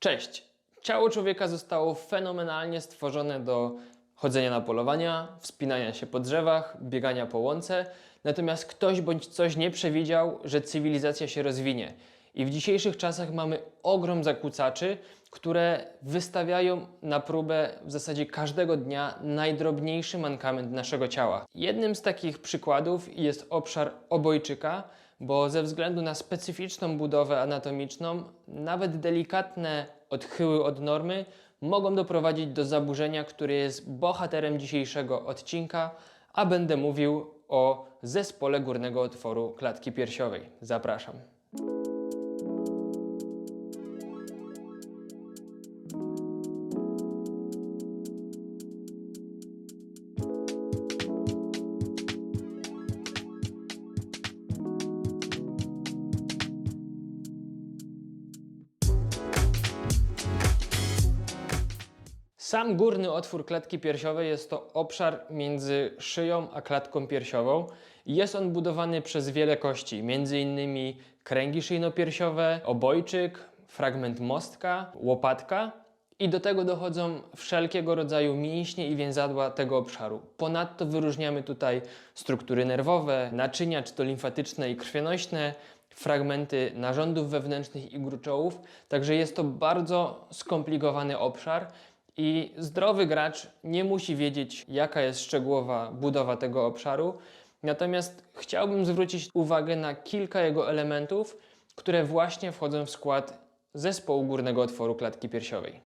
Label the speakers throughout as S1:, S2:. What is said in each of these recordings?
S1: Cześć! Ciało człowieka zostało fenomenalnie stworzone do chodzenia na polowania, wspinania się po drzewach, biegania po łące, natomiast ktoś bądź coś nie przewidział, że cywilizacja się rozwinie. I w dzisiejszych czasach mamy ogrom zakłócaczy, które wystawiają na próbę w zasadzie każdego dnia najdrobniejszy mankament naszego ciała. Jednym z takich przykładów jest obszar obojczyka, bo ze względu na specyficzną budowę anatomiczną, nawet delikatne odchyły od normy mogą doprowadzić do zaburzenia, które jest bohaterem dzisiejszego odcinka, a będę mówił o zespole górnego otworu klatki piersiowej. Zapraszam. Sam górny otwór klatki piersiowej jest to obszar między szyją a klatką piersiową. Jest on budowany przez wiele kości, m.in. kręgi szyjno-piersiowe, obojczyk, fragment mostka, łopatka i do tego dochodzą wszelkiego rodzaju mięśnie i więzadła tego obszaru. Ponadto wyróżniamy tutaj struktury nerwowe, naczynia czy to limfatyczne i krwionośne, fragmenty narządów wewnętrznych i gruczołów, także jest to bardzo skomplikowany obszar i zdrowy gracz nie musi wiedzieć, jaka jest szczegółowa budowa tego obszaru. Natomiast chciałbym zwrócić uwagę na kilka jego elementów, które właśnie wchodzą w skład zespołu górnego otworu klatki piersiowej.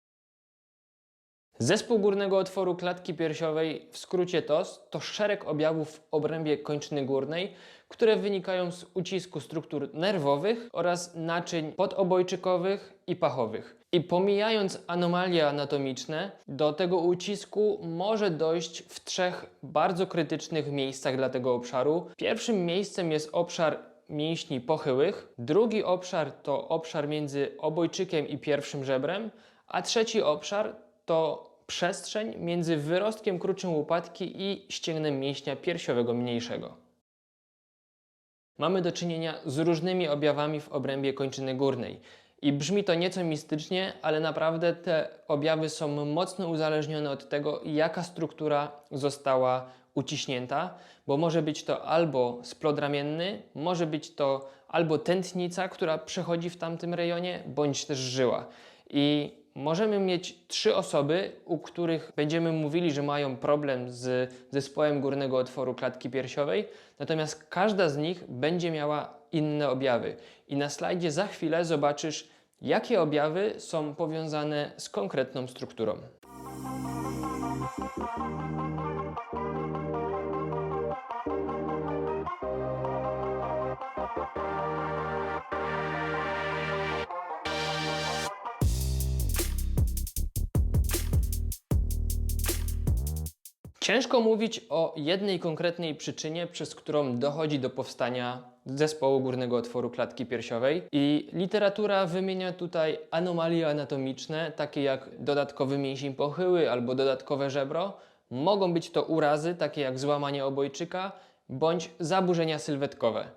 S1: Zespół górnego otworu klatki piersiowej, w skrócie TOS, to szereg objawów w obrębie kończyny górnej, które wynikają z ucisku struktur nerwowych oraz naczyń podobojczykowych i pachowych. I pomijając anomalie anatomiczne, do tego ucisku może dojść w trzech bardzo krytycznych miejscach dla tego obszaru. Pierwszym miejscem jest obszar mięśni pochyłych, drugi obszar to obszar między obojczykiem i pierwszym żebrem, a trzeci obszar to przestrzeń między wyrostkiem kruczym łopatki i ścięgnem mięśnia piersiowego mniejszego. Mamy do czynienia z różnymi objawami w obrębie kończyny górnej. I brzmi to nieco mistycznie, ale naprawdę te objawy są mocno uzależnione od tego, jaka struktura została uciśnięta, bo może być to albo splot ramienny, może być to albo tętnica, która przechodzi w tamtym rejonie, bądź też żyła. I możemy mieć trzy osoby, u których będziemy mówili, że mają problem z zespołem górnego otworu klatki piersiowej, natomiast każda z nich będzie miała inne objawy. I na slajdzie za chwilę zobaczysz, jakie objawy są powiązane z konkretną strukturą. Ciężko mówić o jednej konkretnej przyczynie, przez którą dochodzi do powstania zespołu górnego otworu klatki piersiowej i literatura wymienia tutaj anomalie anatomiczne, takie jak dodatkowy mięsień pochyły albo dodatkowe żebro. Mogą być to urazy, takie jak złamanie obojczyka bądź zaburzenia sylwetkowe.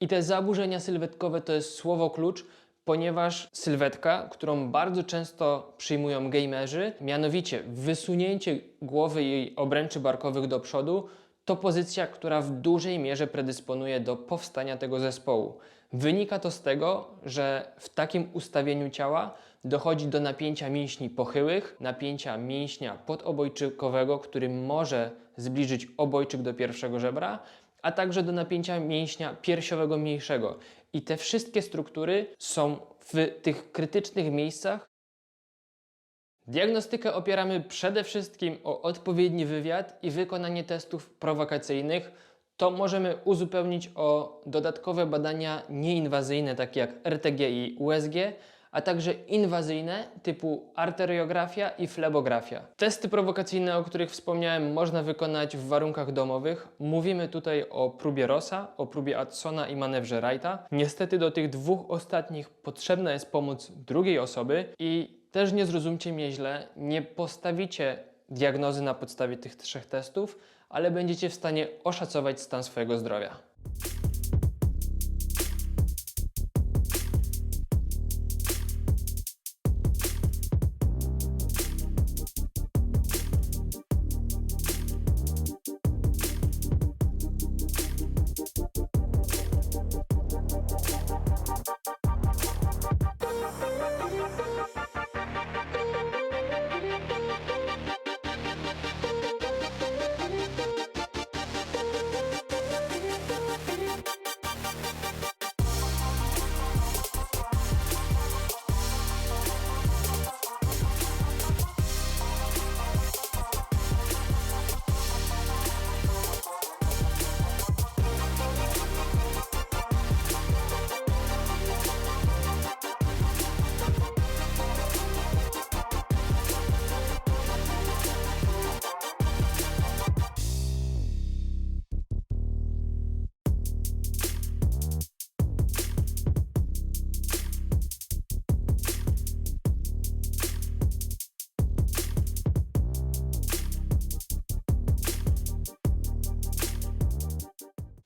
S1: I te zaburzenia sylwetkowe to jest słowo klucz, ponieważ sylwetka, którą bardzo często przyjmują gamerzy, mianowicie wysunięcie głowy i obręczy barkowych do przodu, to pozycja, która w dużej mierze predysponuje do powstania tego zespołu. Wynika to z tego, że w takim ustawieniu ciała dochodzi do napięcia mięśni pochyłych, napięcia mięśnia podobojczykowego, który może zbliżyć obojczyk do pierwszego żebra, a także do napięcia mięśnia piersiowego mniejszego. I te wszystkie struktury są w tych krytycznych miejscach. Diagnostykę opieramy przede wszystkim o odpowiedni wywiad i wykonanie testów prowokacyjnych. To możemy uzupełnić o dodatkowe badania nieinwazyjne, takie jak RTG i USG, a także inwazyjne typu arteriografia i flebografia. Testy prowokacyjne, o których wspomniałem, można wykonać w warunkach domowych. Mówimy tutaj o próbie Rossa, o próbie Adsona i manewrze Wrighta. Niestety do tych dwóch ostatnich potrzebna jest pomoc drugiej osoby i też nie zrozumcie mnie źle, nie postawicie diagnozy na podstawie tych trzech testów, ale będziecie w stanie oszacować stan swojego zdrowia.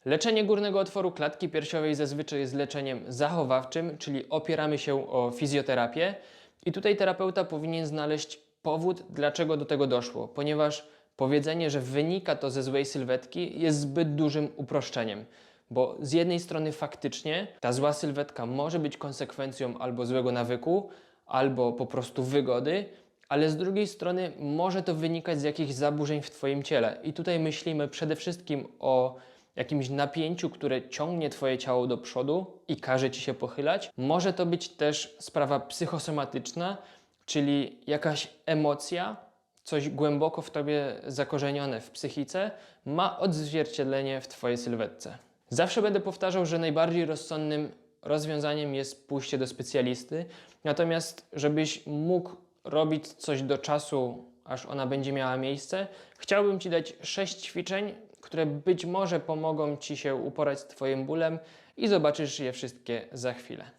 S1: Leczenie górnego otworu klatki piersiowej zazwyczaj jest leczeniem zachowawczym, czyli opieramy się o fizjoterapię i tutaj terapeuta powinien znaleźć powód, dlaczego do tego doszło, ponieważ powiedzenie, że wynika to ze złej sylwetki jest zbyt dużym uproszczeniem. Bo z jednej strony faktycznie ta zła sylwetka może być konsekwencją albo złego nawyku, albo po prostu wygody, ale z drugiej strony może to wynikać z jakichś zaburzeń w Twoim ciele. I tutaj myślimy przede wszystkim o jakimś napięciu, które ciągnie Twoje ciało do przodu i każe Ci się pochylać. Może to być też sprawa psychosomatyczna, czyli jakaś emocja, coś głęboko w Tobie zakorzenione w psychice, ma odzwierciedlenie w Twojej sylwetce. Zawsze będę powtarzał, że najbardziej rozsądnym rozwiązaniem jest pójście do specjalisty, natomiast żebyś mógł robić coś do czasu, aż ona będzie miała miejsce, chciałbym Ci dać sześć ćwiczeń, które być może pomogą Ci się uporać z Twoim bólem i zobaczysz je wszystkie za chwilę.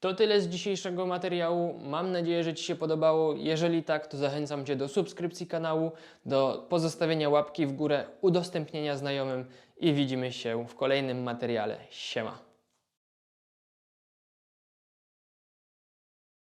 S1: To tyle z dzisiejszego materiału. Mam nadzieję, że Ci się podobało. Jeżeli tak, to zachęcam Cię do subskrypcji kanału, do pozostawienia łapki w górę, udostępnienia znajomym i widzimy się w kolejnym materiale. Siema.